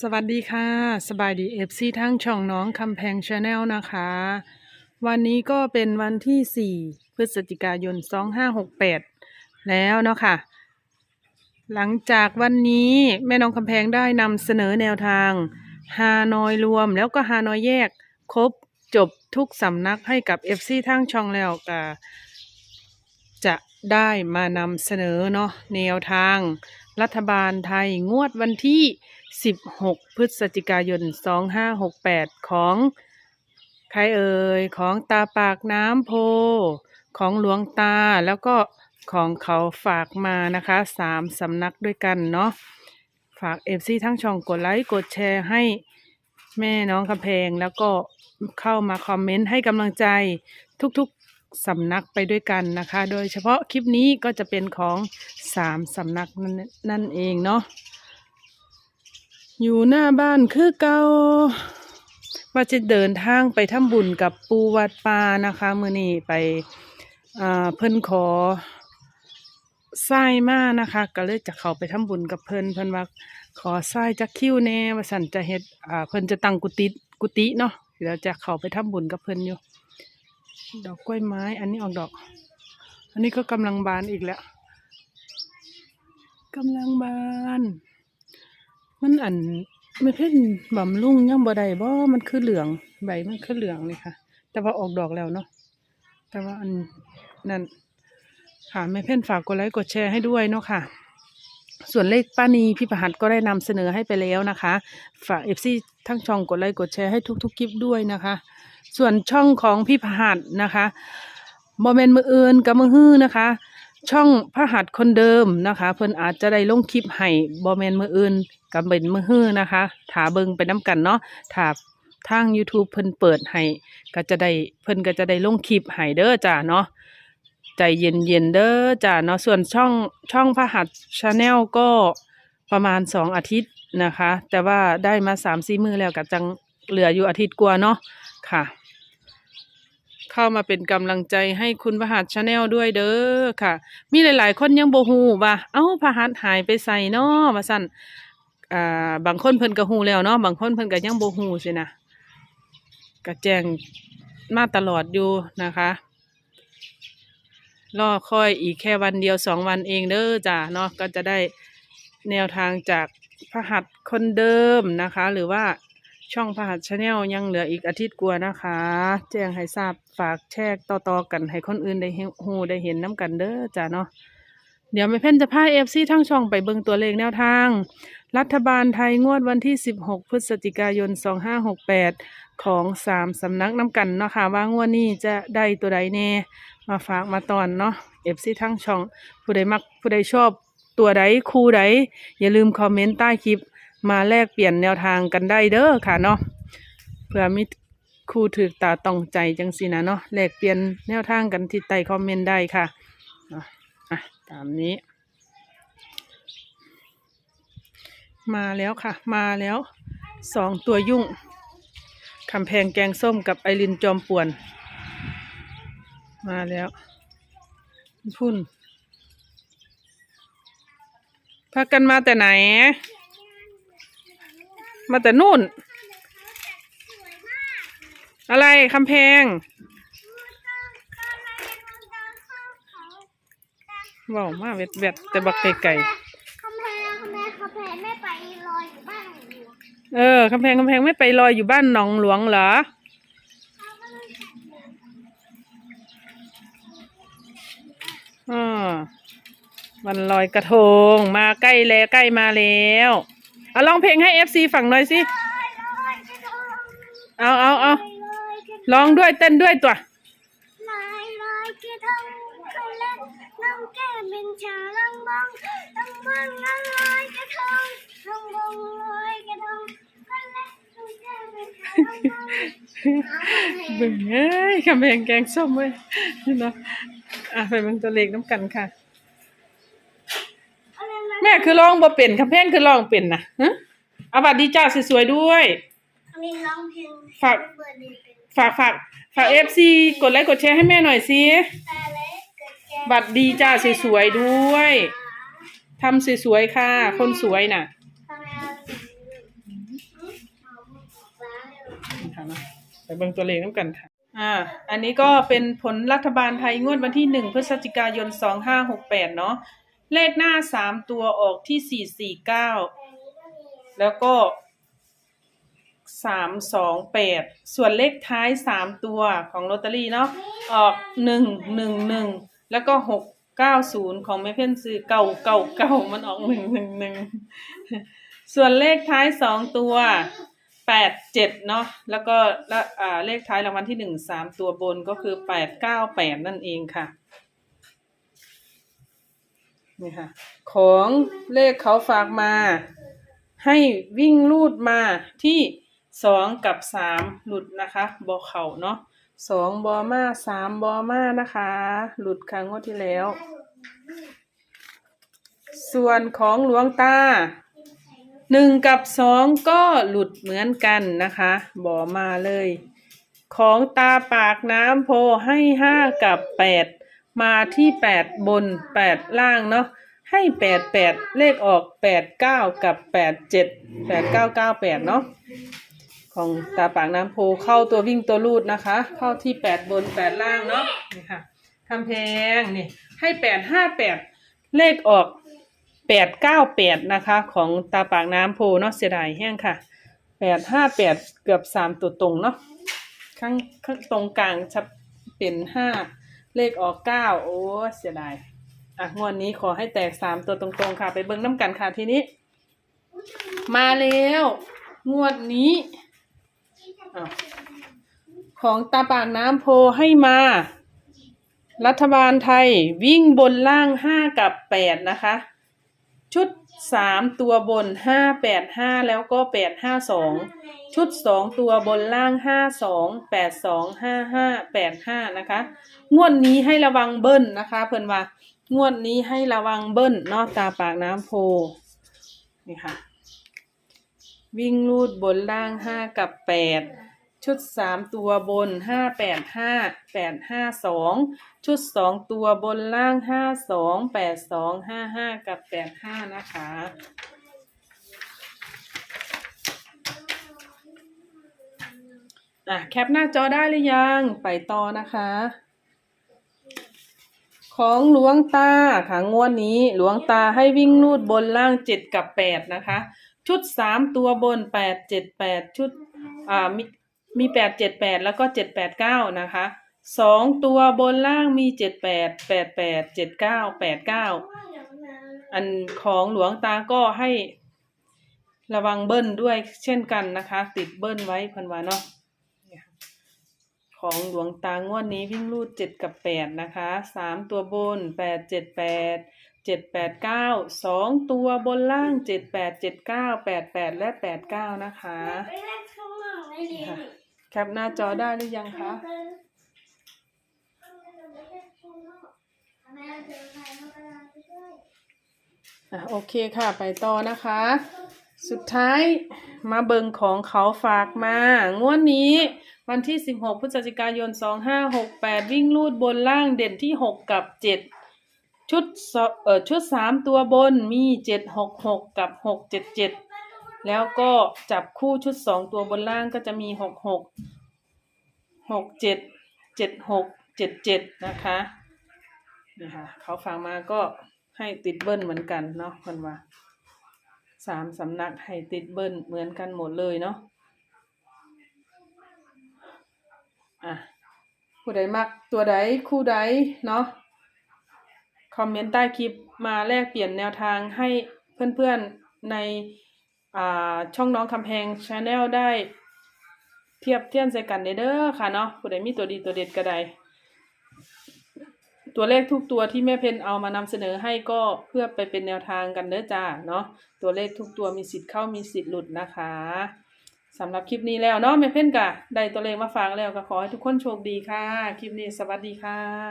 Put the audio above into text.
สวัสดีค่ะ สบายดีเอฟซีทั้งช่องน้องคำแพงชาแนลนะคะ วันนี้ก็เป็นวันที่4พฤศจิกายน2568แปดแล้วเนาะค่ะ หลังจากวันนี้แม่น้องคำแพงได้นำเสนอแนวทางฮานอยรวมแล้วก็ฮานอยแยกครบจบทุกสำนักให้กับ FC ทั้งช่องแล้วก็จะได้มานำเสนอเนาะแนวทางรัฐบาลไทยงวดวันที่ 16 พฤศจิกายน 2568 ของใครเอ่ยของตาปากน้ำโพ ของหลวงตาแล้วก็ของเขาฝากมานะคะสามสำนักด้วยกันเนาะฝากเอฟซีทั้งช่องกดไลค์กดแชร์ให้แม่น้องคำแพง แล้วก็เข้ามาคอมเมนต์ให้กำลังใจทุกๆสำนักไปด้วยกันนะคะ โดยเฉพาะคลิปนี้ก็จะเป็นของสามสำนักนั่นนั่นเองเนาะ อยู่หน้าบ้านคือเกาว่าจะเดินทางไปทำบุญกับปูวัดปานะคะมื่อนี้ไปเพิ่นขอไส้มานะคะก็เลยจะเข้าไปทำบุญกับเพิ่นเพิ่นว่าขอไส้จักคิ้วแน่ว่าสันจะเฮ็ดอ่าเพิ่นจะตั้งกุฏิกุฏิเนาะเดี๋ยวจะเข้าไปทำบุญกับเพิ่นอยู่ ดอกกล้วยไม้ อันนี้ออกดอก อันนี้ก็กำลังบานอีกแล้วกำลังบาน มันอันไม่เพ่นบำรุงยังบ่ได้บ่มันคือเหลืองใบมันคือเหลืองเลยค่ะ แต่ว่าออกดอกแล้วเนาะแต่ว่าอันนั่นค่ะแม่เพ่นฝากกดไลค์กดแชร์ให้ด้วยเนาะค่ะ ส่วนเลขป้านีพี่ประหัดก็ได้นำเสนอให้ไปแล้วนะคะ ฝากเอฟซีทั้งช่องกดไลค์กดแชร์ให้ทุกๆคลิปด้วยนะคะ ส่วนช่องของพี่ประหัดนะคะบอมเมนมืออื่นกับมือฮื้อนะคะ ช่องพระหัสคนเดิมนะคะ เพิ่นอาจจะได้ลงคลิปให้บอแมนมืออื่นกับเป็นมือฮื้อนะคะถาเบิงไปน้ำกันเนาะถ้าทาง YouTube เพิ่นเปิดให้ก็จะได้เพิ่นก็จะได้ลงคลิปให้เด้อจ้าเนาะใจเย็นเย็นๆเด้อจ้าเนาะส่วนช่องช่องพระหัสชาแนลก็ประมาณสองอาทิตย์นะคะ แต่ว่าได้มาสามสี่มือแล้วก็จังเหลืออยู่อาทิตย์กว่าเนาะค่ะ เข้ามาเป็นกำลังใจให้คุณพหัสชาแนลด้วยเด้อค่ะ มีหลาย ๆ คนยังโบฮูว่า เอ้าพหัสหายไปใส่นาะมาสั่นอ่าบางคนเพิ่นก็ฮู้แล้วเนาะบางคนเพิ่นก็ยังโบฮูสินะก็แจงมาตลอดอยู่นะคะรอคอยอีกแค่วันเดียวสองวันเองเด้อจ้าเนาะก็จะได้แนวทางจากพหัสคนเดิมนะคะ หรือว่า ช่องพหัสชาแนลยังเหลืออีกอาทิตย์กว่านะคะ แจ้งให้ทราบฝากแชร์ต่อๆกันให้คนอื่นได้หูได้เห็นน้ำกันเด้อจ้าเนาะเดี๋ยวไม่เพ่นจะพาเอฟซีทั้งช่องไปเบิ่งตัวเลขแนวทาง รัฐบาลไทยงวดวันที่ 16 พฤศจิกายน 2568 ของสามสำนักน้ำกันเนาะค่ะว่างวดนี้จะได้ตัวใดแน่ มาฝากมาตอนเนาะเอฟซีทั้งช่อง ผู้ใดมักผู้ใดชอบตัวใดคู่ใดอย่าลืมคอมเมนต์ใต้คลิป มาแลกเปลี่ยนแนวทางกันได้เด้อค่ะเนาะเพื่อมีคู่ถือตาต้องใจจังสินะเนาะแลกเปลี่ยนแนวทางกันที่ใต้คอมเมนต์ได้ค่ะอะตามนี้ มาแล้วค่ะ มาแล้วสองตัวยุ่งคำแพงแกงส้มกับไอรินจอมป่วน มาแล้ว พุ่นพากันมาแต่ไหน มาแต่นู่น อะไรคำแพงว้าวมาเวดเวดแต่บักไก่คำแพงคำแพงคำแพงไม่ไปลอยอยู่บ้านหนูๆเออคำแพงคำแพงไม่ไปลอยอยู่บ้านหนองหลวงเหรออ่าวันลอยกระทง มาใกล้แล้วใกล้มาแล้ว เอาร้องเพลงให้เอฟซีฟังหน่อยสิลอยลอยกระทงเอาเอาเอาลอยกระทงร้องด้วยเต้นด้วยตัวลอยลอยกระทงเขาเล่นน้องแก้มเป็นชาลังบองลังบองลังลอยกระทงลังบองลอยกระทงเขาเล่นน้องแก้มเป็นชาลังบองเบิ่งเอ้ยคำแพงแกงส้มเว้ยนี่เนาะอะไปเบิ่งตัวเลขน้ำกันค่ะ แม่คือร้องบ่เป็นคำแพงคือร้องเป็นนะฮะอาบัดดีจ้าสวยๆด้วยฝากฝากฝากฝากเอฟซีกดไลค์กดแชร์ให้แม่หน่อยสิบัตรดีจ้าสวยๆด้วยทำสวยๆค่ะ คนสวยน่ะแต่ะเาบิ่งตัวเลขน้ำกันค่ะ อ่า อันนี้ก็เป็นผลรัฐบาลไทยงวดวันที่หนึ่งพฤศจิกายนสองห้าหกแปดเนาะ เลขหน้าสามตัวออกที่สี่สี่เก้าแล้วก็สามสองแปดส่วนเลขท้ายสามตัวของลอตเตอรี่เนาะออกหนึ่งหนึ่งหนึ่งแล้วก็หกเก้าศูนย์ของแม่เพ่นซื้อเก่าเก่าเก่ามันออกหนึ่งหนึ่งหนึ่งส่วนเลขท้ายสองตัวแปดเจ็ดเนาะแล้วก็และอ่าเลขท้ายรางวัลที่หนึ่งสามตัวบนก็คือแปดเก้าแปดนั่นเองค่ะ นี่ค่ะ ของเลขเขาฝากมา ให้วิ่งลูดมาที่สองกับสามหลุดนะคะบอเข่าเนาะสองบอมาสามบอมานะคะ หลุดครั้งงวดที่แล้ว ส่วนของหลวงตาหนึ่งกับสองก็หลุดเหมือนกันนะคะบอมาเลย ของตาปากน้ำโพให้ห้ากับแปด มาที่แปดบนแปดล่างเนาะให้แปดแปดเลขออกแปดเก้ากับแปดเจ็ดแปดเก้าเก้าแปดเนาะของตาปากน้ำโพเข้าตัววิ่งตัวลูดนะคะ เข้าที่แปดบนแปดล่างเนาะนี่ค่ะคำแพงนี่ให้แปดห้าแปดเลขออกแปดเก้าแปดนะคะ ของตาปากน้ำโพเนาะเสียดายแห้งค่ะแปดห้าแปดเกือบสามตัวตรงเนาะข้างข้างตรงกลางจะเป็นห้า เลขออกเก้าโอ้เสียดายอะงวดนี้ขอให้แตกสามตัวตรงๆค่ะ ไปเบิ้งน้ำกันค่ะทีนี้ มาแล้ว งวดนี้อของตาปากน้ำโพให้มา รัฐบาลไทยวิ่งบนล่างห้ากับแปดนะคะ ชุดสามตัวบนห้าแปดห้าแล้วก็แปดห้าสองชุดสองตัวบนล่างห้าสองแปดสองห้าห้าแปดห้านะคะ งวดนี้ให้ระวังเบิ้ลนะคะ เพิ่อนว่างวดนี้ให้ระวังเบิ้ลนอกตาปากน้ำโพนี่ค่ะ วิ่งลูดบนล่างห้ากับแปด ชุดสามตัวบนห้าแปดห้าแปดห้าสองชุดสองตัวบนล่างห้าสองแปดสองห้าห้ากับแปดห้านะคะ อะ แคปหน้าจอได้หรือยัง ไปต่อนะคะ ของหลวงตาค่ะงวดนี้หลวงตาให้วิ่งนูดบนล่างเจ็ดกับแปดนะคะ ชุดสามตัวบนแปดเจ็ดแปดชุดอ่า มีมีแปดเจ็ดแปดแล้วก็เจ็ดแปดเก้านะคะสองตัวบนล่างมีเจ็ดแปดแปดแปดเจ็ดเก้าแปดเก้าอันของหลวงตาก็ให้ระวังเบิ้ลด้วยเช่นกันนะคะ ติดเบิ้ลไว้เพันวาเนาะเนี่ยค่ะของหลวงตางวดนี้วิ่งรูดเจ็ดกับแปดนะคะสามตัวบนแปดเจ็ดแปดเจ็ดแปดเก้าสองตัวบนล่างเจ็ดแปดเจ็ดเก้าแปดแปดและแปดเก้านะคะ ไปเล่นข้างนอกได้ดิค่ะแคปหน้าจอได้หรือยังคะแม่เจอใครมาไปด้วยอะโอเคค่ะไปต่อนะคะ สุดท้ายมาเบิงของเขาฝากมางวดนี้วันที่ 16พฤศจิกายน 2568 วิ่งลูดบนล่างเด่นที่ 6 กับ 7 ชุดสเอ่อชุด 3 ตัวบนมี 766 กับ 677 แล้วก็จับคู่ชุด2ตัวบนล่างก็จะมี66 67 76 77นะคะนะคะเขาฝากมาก็ให้ติดเบิ้ลเหมือนกันเนาะคนว่าสามสำนักให้ติดเบิ้ลเหมือนกันหมดเลยเนาะอะผู้ใดมักตัวใดคู่ใดเนาะคอมเมนต์ใต้คลิปมาแลกเปลี่ยนแนวทางให้เพื่อนๆในอ่า ช่องน้องคำแพงชาแนลได้เทียบเทียนใส่กันเด้อค่ะเนาะผู้ใดมีตัวดีตัวเด็ดก็ได้ตัวเลขทุกตัวที่แม่เพนเอามานำเสนอให้ก็เพื่อไปเป็นแนวทางกันเด้อจ้าเนาะตัวเลขทุกตัวมีสิทธิ์เข้ามีสิทธิ์หลุดนะคะสำหรับคลิปนี้แล้วเนาะแม่เพนกะได้ตัวเลขมาฝากแล้วก็ขอให้ทุกคนโชคดีค่ะ คลิปนี้สวัสดีค่ะ